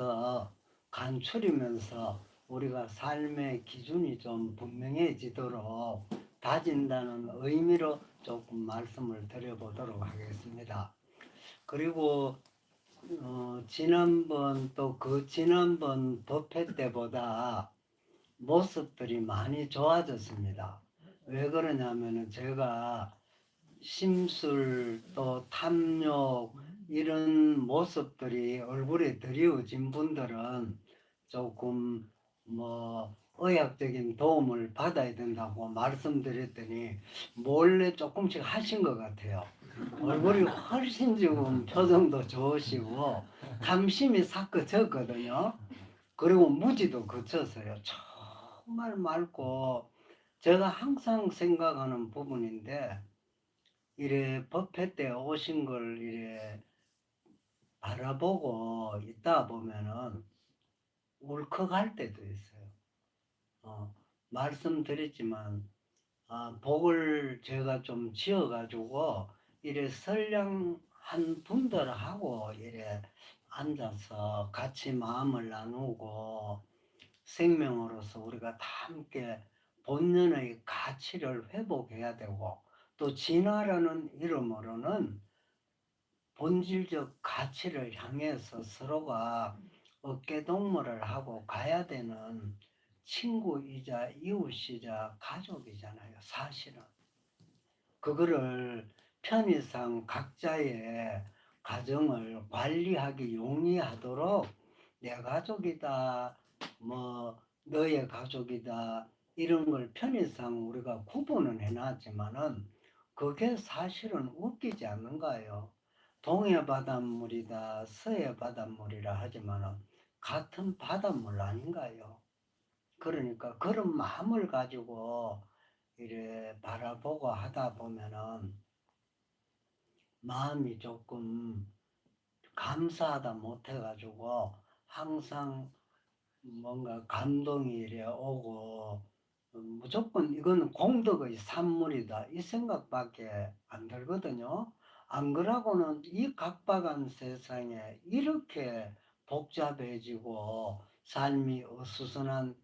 통해서 간추리면서 우리가 삶의 기준이 좀 분명해지도록 다진다는 의미로 조금 말씀을 드려보도록 하겠습니다. 그리고 어, 지난번 또 그 지난번 법회 때보다 모습들이 많이 좋아졌습니다. 왜 그러냐면은 제가 심술 또 탐욕 이런 모습들이 얼굴에 드리워진 분들은 조금 뭐 의학적인 도움을 받아야 된다고 말씀드렸더니 몰래 조금씩 하신 것 같아요. 얼굴이 훨씬 지금 표정도 좋으시고 감심이 싹 그쳤거든요. 그리고 무지도 그쳤어요. 정말 맑고 제가 항상 생각하는 부분인데 이래 법회 때 오신 걸 이래 바라보고 있다 보면은 울컥할 때도 있어요. 어, 말씀드렸지만 아, 복을 제가 좀 지어가지고 이래 선량한 분들하고 이래 앉아서 같이 마음을 나누고 생명으로서 우리가 다 함께 본연의 가치를 회복해야 되고 또 진화라는 이름으로는 본질적 가치를 향해서 서로가 어깨동무를 하고 가야 되는 친구이자 이웃이자 가족이잖아요, 사실은. 그거를 편의상 각자의 가정을 관리하기 용이하도록 내 가족이다, 뭐, 너의 가족이다, 이런 걸 편의상 우리가 구분은 해놨지만은 그게 사실은 웃기지 않는가요? 동해 바닷물이다, 서해 바닷물이라 하지만은 같은 바닷물 아닌가요? 그러니까 그런 마음을 가지고 이래 바라보고 하다 보면은 마음이 조금 감사하다 못해가지고 항상 뭔가 감동이 이래 오고 무조건 이거는 공덕의 산물이다 이 생각밖에 안 들거든요. 안 그러고는 이 각박한 세상에 이렇게 복잡해지고 삶이 어수선한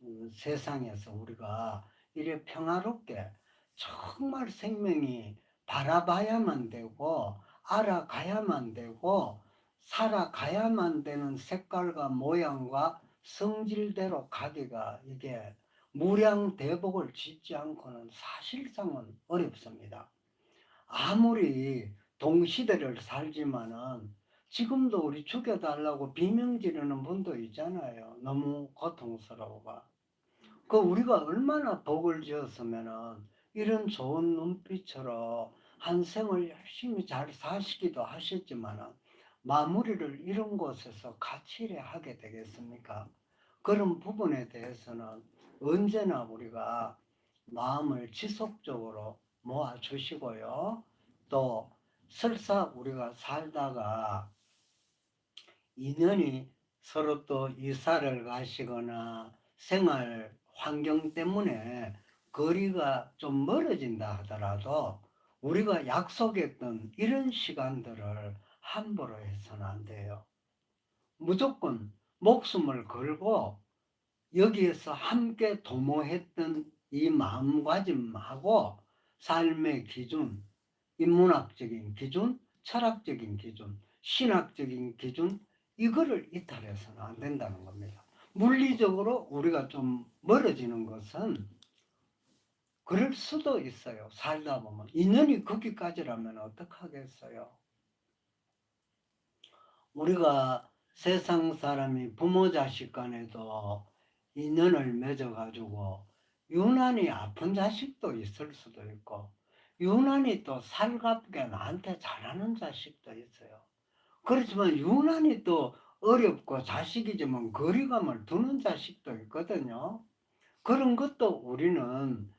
음, 세상에서 우리가 이래 평화롭게 정말 생명이 바라봐야만 되고 알아가야만 되고 살아가야만 되는 색깔과 모양과 성질대로 가기가 이게 무량 대복을 짓지 않고는 사실상은 어렵습니다. 아무리 동시대를 살지만은 지금도 우리 죽여달라고 비명 지르는 분도 있잖아요. 너무 고통스러워가. 그 우리가 얼마나 복을 지었으면은 이런 좋은 눈빛으로 한 생을 열심히 잘 사시기도 하셨지만은 마무리를 이런 곳에서 같이 하게 되겠습니까? 그런 부분에 대해서는 언제나 우리가 마음을 지속적으로 모아 주시고요. 또 설사 우리가 살다가 인연이 서로 또 이사를 가시거나 생활 환경 때문에 거리가 좀 멀어진다 하더라도 우리가 약속했던 이런 시간들을 함부로 해서는 안 돼요. 무조건 목숨을 걸고 여기에서 함께 도모했던 이 마음가짐하고 삶의 기준, 인문학적인 기준, 철학적인 기준, 신학적인 기준, 이거를 이탈해서는 안 된다는 겁니다. 물리적으로 우리가 좀 멀어지는 것은 그럴 수도 있어요. 살다 보면. 인연이 거기까지라면 어떡하겠어요? 우리가 세상 사람이 부모 자식 간에도 인연을 맺어가지고 유난히 아픈 자식도 있을 수도 있고 유난히 또 살갑게 나한테 잘하는 자식도 있어요. 그렇지만 유난히 또 어렵고 자식이지만 거리감을 두는 자식도 있거든요. 그런 것도 우리는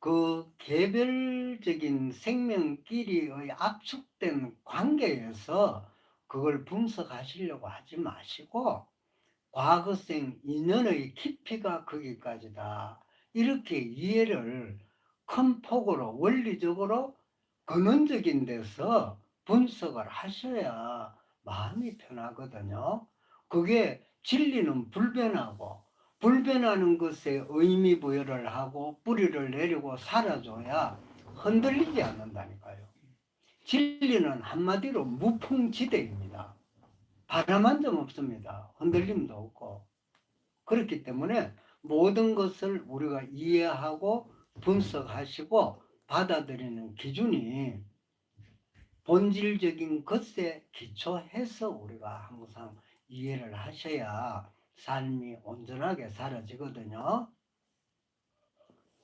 그 개별적인 생명끼리의 압축된 관계에서 그걸 분석하시려고 하지 마시고 과거생 인연의 깊이가 거기까지다. 이렇게 이해를 큰 폭으로 원리적으로 근원적인 데서 분석을 하셔야 마음이 편하거든요. 그게 진리는 불변하고 불변하는 것에 의미 부여를 하고 뿌리를 내리고 사라져야 흔들리지 않는다니까요. 진리는 한마디로 무풍지대입니다. 바람 한 점 없습니다. 흔들림도 없고. 그렇기 때문에 모든 것을 우리가 이해하고 분석하시고 받아들이는 기준이 본질적인 것에 기초해서 우리가 항상 이해를 하셔야 삶이 온전하게 사라지거든요.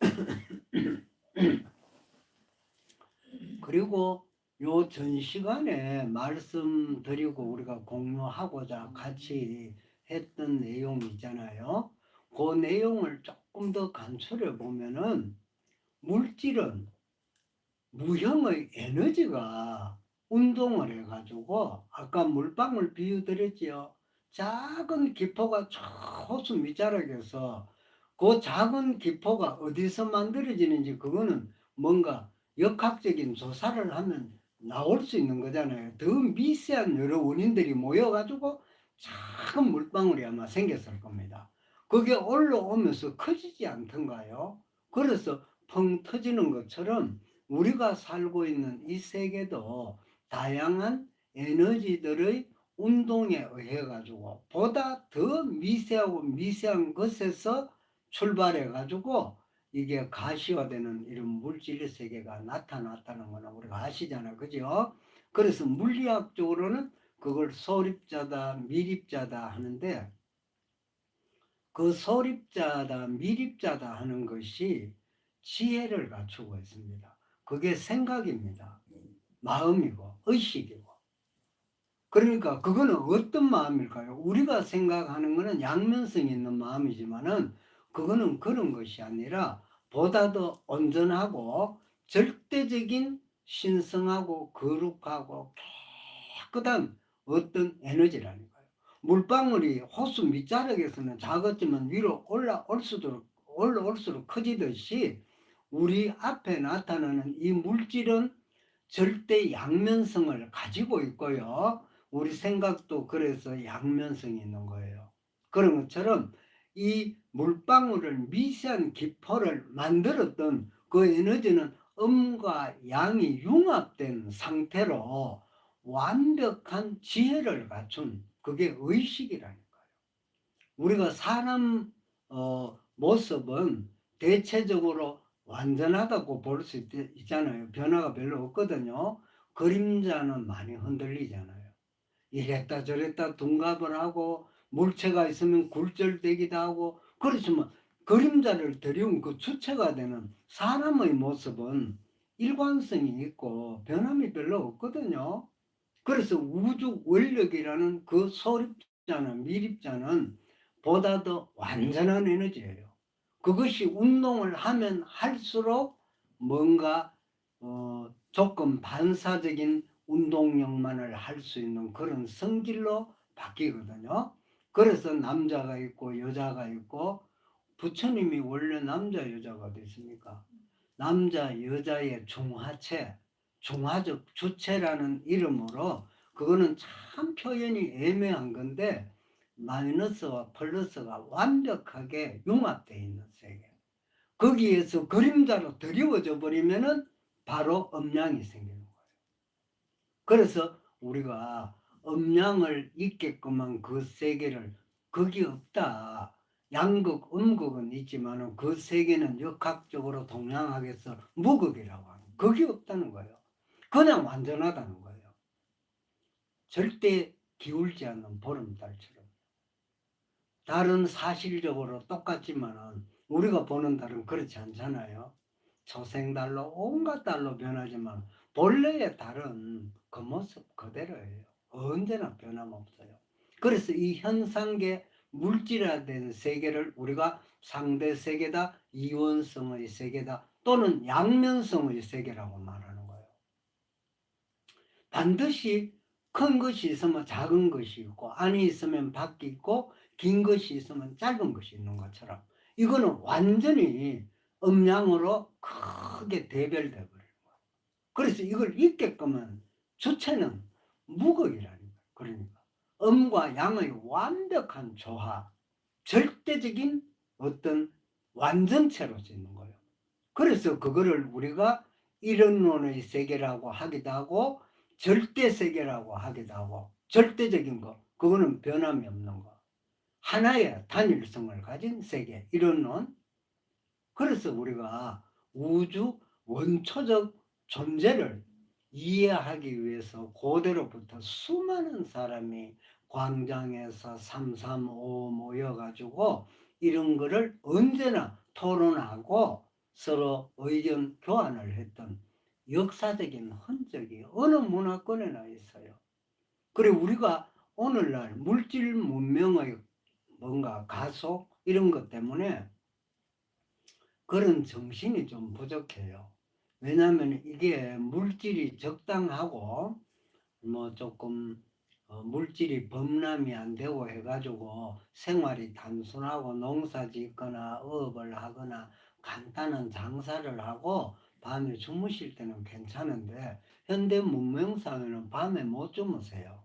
그리고 요 전 시간에 말씀드리고 우리가 공유하고자 같이 했던 내용이 있잖아요. 그 내용을 조금 더 간추려 보면은 물질은 무형의 에너지가 운동을 해가지고 아까 물방울 비유 드렸지요. 작은 기포가 저 호수 밑자락에서 그 작은 기포가 어디서 만들어지는지 그거는 뭔가 역학적인 조사를 하면 나올 수 있는 거잖아요. 더 미세한 여러 원인들이 모여가지고 작은 물방울이 아마 생겼을 겁니다. 그게 올라오면서 커지지 않던가요? 그래서 펑 터지는 것처럼 우리가 살고 있는 이 세계도 다양한 에너지들의 운동에 의해 가지고 보다 더 미세하고 미세한 것에서 출발해 가지고 이게 가시화되는 이런 물질 세계가 나타났다는 거는 우리가 아시잖아요. 그죠? 그래서 물리학적으로는 그걸 소립자다, 미립자다 하는데 그 소립자다, 미립자다 하는 것이 지혜를 갖추고 있습니다. 그게 생각입니다. 마음이고 의식이고. 그러니까 그거는 어떤 마음일까요? 우리가 생각하는 거는 양면성 있는 마음이지만은 그거는 그런 것이 아니라 보다 더 온전하고 절대적인 신성하고 거룩하고 깨끗한 어떤 에너지라니까요. 물방울이 호수 밑자락에서는 작았지만 위로 올라올 수록 올라올수록 커지듯이 우리 앞에 나타나는 이 물질은 절대 양면성을 가지고 있고요. 우리 생각도 그래서 양면성이 있는 거예요. 그런 것처럼 이 물방울을 미세한 기포를 만들었던 그 에너지는 음과 양이 융합된 상태로 완벽한 지혜를 갖춘 그게 의식이라니까요. 우리가 사람 어, 모습은 대체적으로 완전하다고 볼 수 있잖아요. 변화가 별로 없거든요. 그림자는 많이 흔들리잖아요. 이랬다 저랬다 둔갑을 하고 물체가 있으면 굴절되기도 하고 그렇지만 그림자를 들이운 그 주체가 되는 사람의 모습은 일관성이 있고 변함이 별로 없거든요. 그래서 우주 원력이라는 그 소립자는 미립자는 보다 더 완전한 에너지예요. 그것이 운동을 하면 할수록 뭔가 어, 조금 반사적인 운동력만을 할 수 있는 그런 성질로 바뀌거든요. 그래서 남자가 있고 여자가 있고 부처님이 원래 남자 여자가 어디 있습니까? 남자 여자의 중하체, 중화적 주체라는 이름으로 그거는 참 표현이 애매한 건데 마이너스와 플러스가 완벽하게 융합되어 있는 세계. 거기에서 그림자로 드리워져 버리면은 바로 음양이 생기는 거예요. 그래서 우리가 음양을 있게끔한 그 세계를 거기 없다. 양극, 음극은 있지만은 그 세계는 역학적으로 동양학에서 무극이라고 하는 거기 없다는 거예요. 그냥 완전하다는 거예요. 절대 기울지 않는 보름달처럼. 달은 사실적으로 똑같지만은 우리가 보는 달은 그렇지 않잖아요. 초생달로 온갖 달로 변하지만 본래의 달은 그 모습 그대로예요. 언제나 변함없어요. 그래서 이 현상계 물질화된 세계를 우리가 상대 세계다, 이원성의 세계다, 또는 양면성의 세계라고 거예요. 반드시 큰 것이 있으면 작은 것이 있고, 안이 있으면 밖이 있고, 긴 것이 있으면 짧은 것이 있는 것처럼, 이거는 완전히 음양으로 크게 대별돼 버리는 거예요. 그래서 이걸 잊게끔은 주체는 무극이라는 거예요. 그러니까 음과 양의 완벽한 조화, 절대적인 어떤 완전체로서 있는 거예요. 그래서 그거를 우리가 이론론의 세계라고 하기도 하고 절대 세계라고 하기도 하고 절대적인 거 그거는 변함이 없는 거. 하나의 단일성을 가진 세계 이론론 그래서 우리가 우주 원초적 존재를 이해하기 위해서 고대로부터 수많은 사람이 광장에서 삼삼오오 모여가지고 이런 거를 언제나 토론하고 서로 의견 교환을 했던 역사적인 흔 적이 어느 문화권에나 있어요. 그리고 우리가 오늘날 물질 문명의 뭔가 가속 이런 것 때문에 그런 정신이 좀 부족해요. 왜냐하면 이게 물질이 적당하고 뭐 조금 어, 물질이 범람이 안 되고 해가지고 생활이 단순하고 농사 짓거나 어업을 하거나 간단한 장사를 하고 밤에 주무실 때는 괜찮은데 현대 문명사회는 밤에 못 주무세요.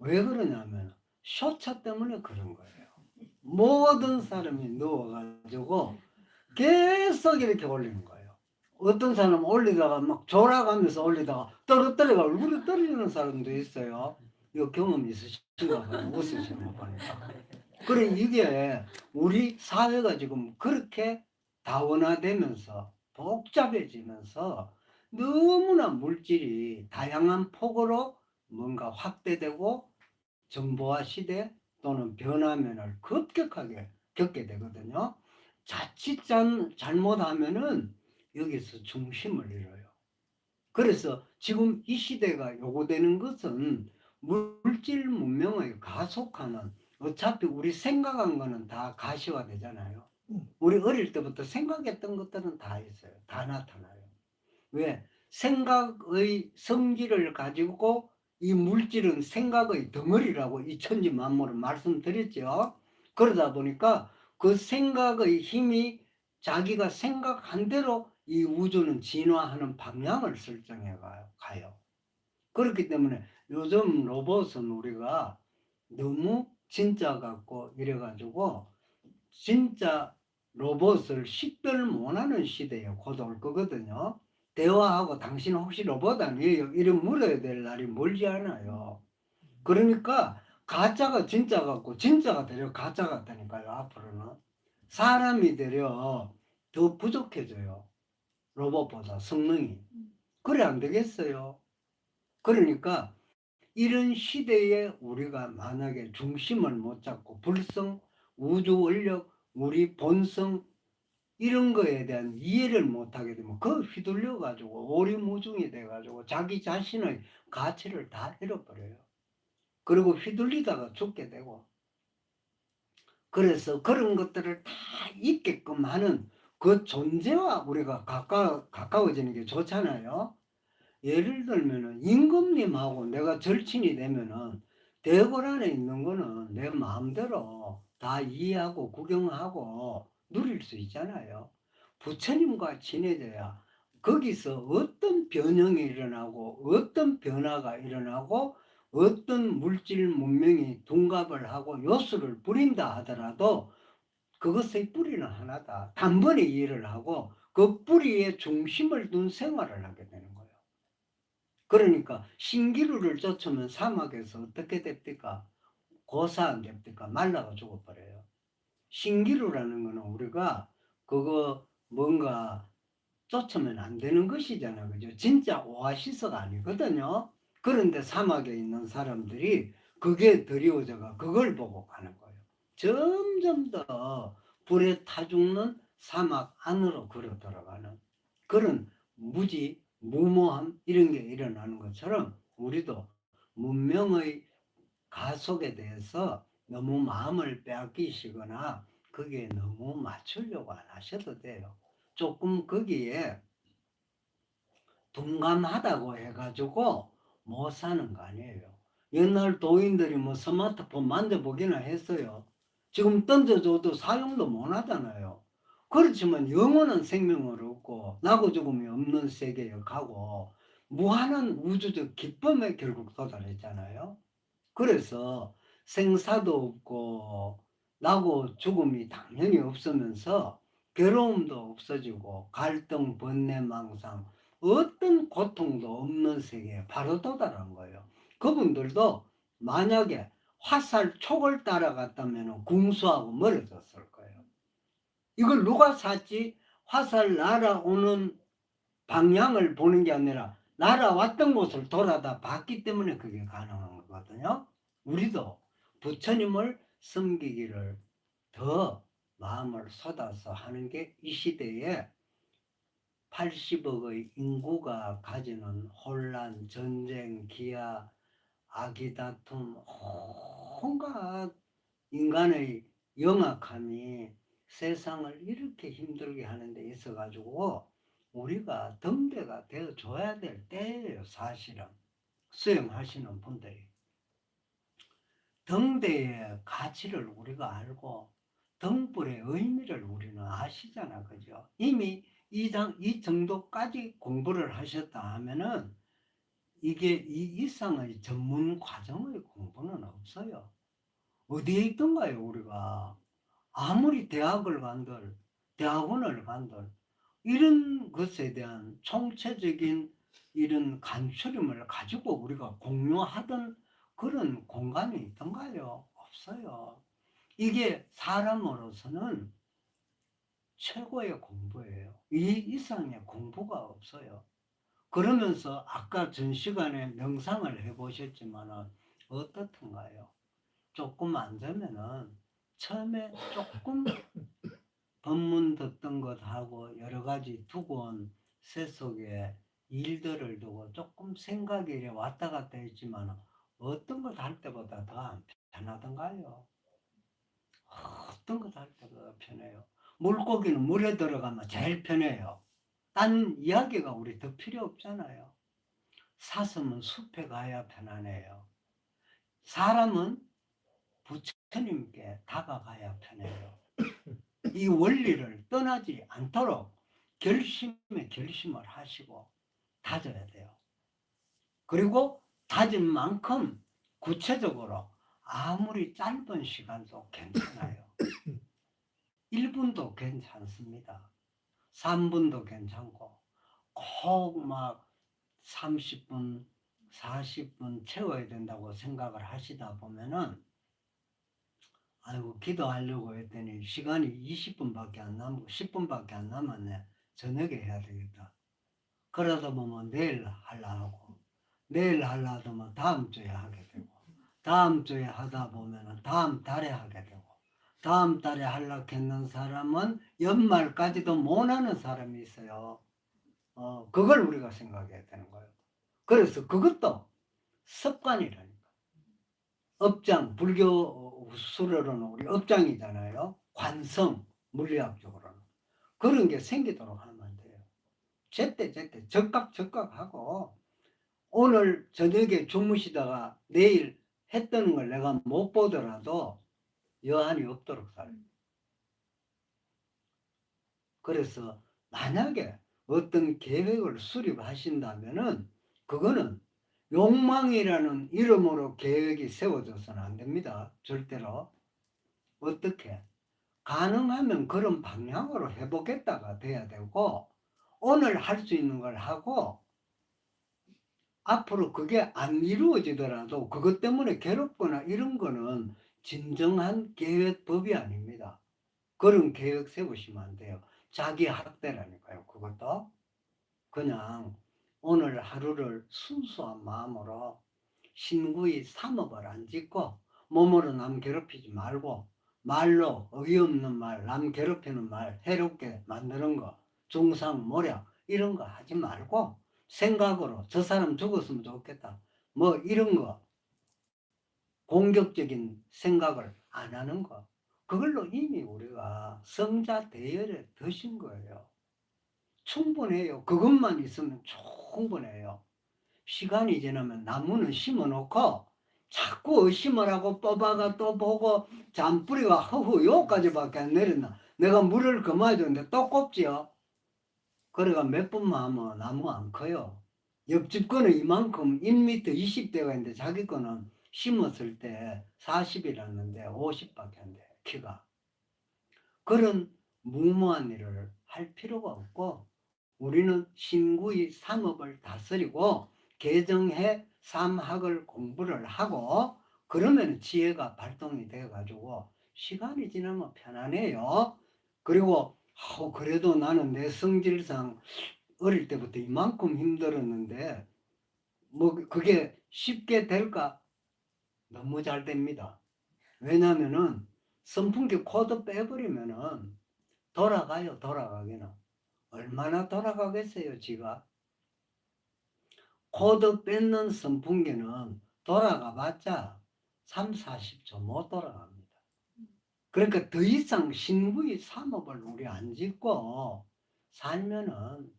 왜 그러냐면 쇼차 때문에 그런 거예요. 모든 사람이 누워가지고 계속 이렇게 올리는 거예요. 어떤 사람은 올리다가 막 졸아가면서 올리다가 떨어뜨려가 얼굴이 떨어지는 사람도 있어요. 이거 경험 있으신가 봐요. 웃으시는 거 보니까. 그래 이게 우리 사회가 지금 그렇게 다원화되면서 복잡해지면서 너무나 물질이 다양한 폭으로 뭔가 확대되고 정보화 시대 또는 변화면을 급격하게 겪게 되거든요. 자칫 잘- 잘못하면은 여기서 중심을 잃어요. 그래서 지금 이 시대가 요구되는 것은 물질 문명의 가속화는 어차피 우리 생각한 거는 다 가시화 되잖아요. 우리 어릴 때부터 생각했던 것들은 다 있어요. 다 나타나요. 왜? 생각의 성질을 가지고 이 물질은 생각의 덩어리라고 이 천지 만물을 말씀드렸죠. 그러다 보니까 그 생각의 힘이 자기가 생각한 대로 이 우주는 진화하는 방향을 설정해 가요. 그렇기 때문에 요즘 로봇은 우리가 너무 진짜 같고 이래가지고 진짜 로봇을 식별 못하는 시대에 곧 올 거거든요. 대화하고 당신 혹시 로봇 아니에요? 이런 물어야 될 날이 멀지 않아요. 그러니까 가짜가 진짜 같고 진짜가 되려 가짜 같다니까요. 앞으로는 사람이 되려 더 부족해져요. 로봇보다 성능이. 그래 안 되겠어요. 그러니까 이런 시대에 우리가 만약에 중심을 못 잡고 불성, 우주 원력, 우리 본성 이런 거에 대한 이해를 못 하게 되면 그 휘둘려 가지고 오리무중이 돼 가지고 자기 자신의 가치를 다 잃어버려요. 그리고 휘둘리다가 죽게 되고 그래서 그런 것들을 다 있게끔 하는 그 존재와 우리가 가까, 가까워지는 게 좋잖아요. 예를 들면은 임금님하고 내가 절친이 되면은 대궐 안에 있는 거는 내 마음대로 다 이해하고 구경하고 누릴 수 있잖아요. 부처님과 친해져야 거기서 어떤 변형이 일어나고 어떤 변화가 일어나고 어떤 물질 문명이 둔갑을 하고 요소를 부린다 하더라도 그것의 뿌리는 하나다. 단번에 이해를 하고 그 뿌리에 중심을 둔 생활을 하게 되는 거예요. 그러니까 신기루를 쫓으면 사막에서 어떻게 됩니까? 고사 안 됩니까? 말라가 죽어버려요. 신기루라는 거는 우리가 그거 뭔가 쫓으면 안 되는 것이잖아요. 그죠? 진짜 오아시스가 아니거든요. 그런데 사막에 있는 사람들이 그게 드리워져가 그걸 보고 가는 거예요. 점점 더 불에 타 죽는 사막 안으로 걸어 들어가는 그런 무지, 무모함 이런 게 일어나는 것처럼 우리도 문명의 가속에 대해서 너무 마음을 빼앗기시거나 거기에 너무 맞추려고 안 하셔도 돼요. 조금 거기에 둔감하다고 해가지고 못 사는 거 아니에요. 옛날 도인들이 뭐 스마트폰 만져보기나 했어요. 지금 던져줘도 사용도 못 하잖아요. 그렇지만 영원한 생명을 얻고 나고 죽음이 없는 세계에 가고 무한한 우주적 기쁨에 결국 도달했잖아요. 그래서 생사도 없고 나고 죽음이 당연히 없으면서 괴로움도 없어지고 갈등, 번뇌, 망상 어떤 고통도 없는 세계에 바로 도달한 거예요. 그분들도 만약에 화살 촉을 따라갔다면 궁수하고 멀어졌을 거예요. 이걸 누가 샀지? 화살 날아오는 방향을 보는 게 아니라 날아왔던 곳을 돌아다 봤기 때문에 그게 가능한 거거든요. 우리도 부처님을 섬기기를 더 마음을 쏟아서 하는 게 이 시대에 80억의 인구가 가지는 혼란, 전쟁, 기아, 아기다툼, 온갖 인간의 영악함이 세상을 이렇게 힘들게 하는 데 있어 가지고 우리가 등대가 되어 줘야 될 때예요, 사실은. 수행하시는 분들이. 등대의 가치를 우리가 알고 등불의 의미를 우리는 아시잖아, 그죠? 이미 이, 장, 이 정도까지 공부를 하셨다 하면은 이게 이 이상의 전문 과정의 공부는 없어요. 어디에 있던가요, 우리가? 아무리 대학을 간들, 대학원을 간들, 이런 것에 대한 총체적인 이런 간추림을 가지고 우리가 공유하던 그런 공간이 있던가요? 없어요. 이게 사람으로서는 최고의 공부예요. 이 이상의 공부가 없어요. 그러면서 아까 전 시간에 명상을 해보셨지만 어떻던가요? 조금 안 되면은 처음에 조금 법문 듣던 것하고 여러 가지 두고 온 세속에 일들을 두고 조금 생각이 왔다 갔다 했지만 어떤 것할 때보다 더안 편하던가요? 어떤 것할 때보다 편해요. 물고기는 물에 들어가면 제일 편해요. 딴 이야기가 우리 더 필요 없잖아요. 사슴은 숲에 가야 편하네요. 사람은 부처님께 다가가야 편해요. 이 원리를 떠나지 않도록 결심에 결심을 하시고 다져야 돼요. 그리고 다진 만큼 구체적으로 아무리 짧은 시간도 괜찮아요. 1분도 괜찮습니다. 3분도 괜찮고 꼭 막 30분, 40분 채워야 된다고 생각을 하시다 보면은 아이고 기도하려고 했더니 시간이 20분밖에 안 남고 10분밖에 안 남았네. 저녁에 해야 되겠다. 그러다 보면 내일 하려 하고 내일 하려 하면 다음 주에 하게 되고 다음 주에 하다 보면은 다음 달에 하게 되고 다음 달에 하려고 했는 사람은 연말까지도 못 하는 사람이 있어요. 어, 그걸 우리가 생각해야 되는 거예요. 그래서 그것도 습관이라니까. 업장, 불교 수로는 우리 업장이잖아요. 관성, 물리학적으로는. 그런 게 생기도록 하면 돼요. 제때 제때 적각 적각하고 오늘 저녁에 주무시다가 내일 했던 걸 내가 못 보더라도 여한이 없도록 살아요. 그래서 만약에 어떤 계획을 수립하신다면은 그거는 욕망이라는 이름으로 계획이 세워져서는 안 됩니다. 절대로. 어떻게? 가능하면 그런 방향으로 해보겠다가 돼야 되고 오늘 할 수 있는 걸 하고 앞으로 그게 안 이루어지더라도 그것 때문에 괴롭거나 이런 거는 진정한 계획법이 아닙니다. 그런 계획 세우시면 안 돼요. 자기 학대라니까요. 그것도 그냥 오늘 하루를 순수한 마음으로 신구의 삼업을 안 짓고 몸으로 남 괴롭히지 말고 말로 어이없는 말, 남 괴롭히는 말, 해롭게 만드는 거, 중상, 모략 이런 거 하지 말고 생각으로 저 사람 죽었으면 좋겠다. 뭐 이런 거 공격적인 생각을 안 하는 거. 그걸로 이미 우리가 성자 대열에 드신 거예요. 충분해요. 그것만 있으면 충분해요. 시간이 지나면 나무는 심어놓고 자꾸 의심을 하고 뽑아가 또 보고 잔뿌리가 허후 요까지밖에 안 내렸나. 내가 물을 그마줬는데 또 꼽지요. 그래가 몇 분만 하면 나무가 안 커요. 옆집 거는 이만큼 1m 20대가 있는데 자기 거는 심었을 때 40이랐는데 50밖에 안 돼, 키가. 그런 무모한 일을 할 필요가 없고, 우리는 신구의 삼업을 다스리고, 개정해 삼학을 공부를 하고, 그러면 지혜가 발동이 돼가지고, 시간이 지나면 편안해요. 그리고, 아우, 그래도 나는 내 성질상 어릴 때부터 이만큼 힘들었는데, 뭐, 그게 쉽게 될까? 너무 잘 됩니다. 왜냐면은 선풍기 코드 빼버리면은 돌아가요, 돌아가기는. 얼마나 돌아가겠어요, 지가? 코드 뺏는 선풍기는 돌아가 봤자 3, 40초 못 돌아갑니다. 그러니까 더 이상 신부의 산업을 우리 안 짓고 살면은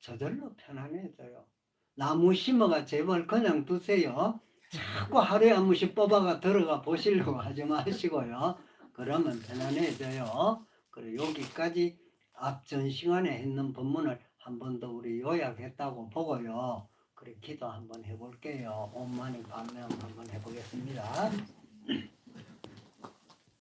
저절로 편안해져요. 나무 심어가 제발 그냥 두세요. 자꾸 하루에 한 번씩 뽑아가 들어가 보시려고 하지 마시고요. 그러면 편안해져요. 그리고 여기까지 앞전 시간에 했는 본문을 한 번 더 우리 요약했다고 보고요. 그래 기도 한번 해볼게요. 온만이 반명 한번 해보겠습니다.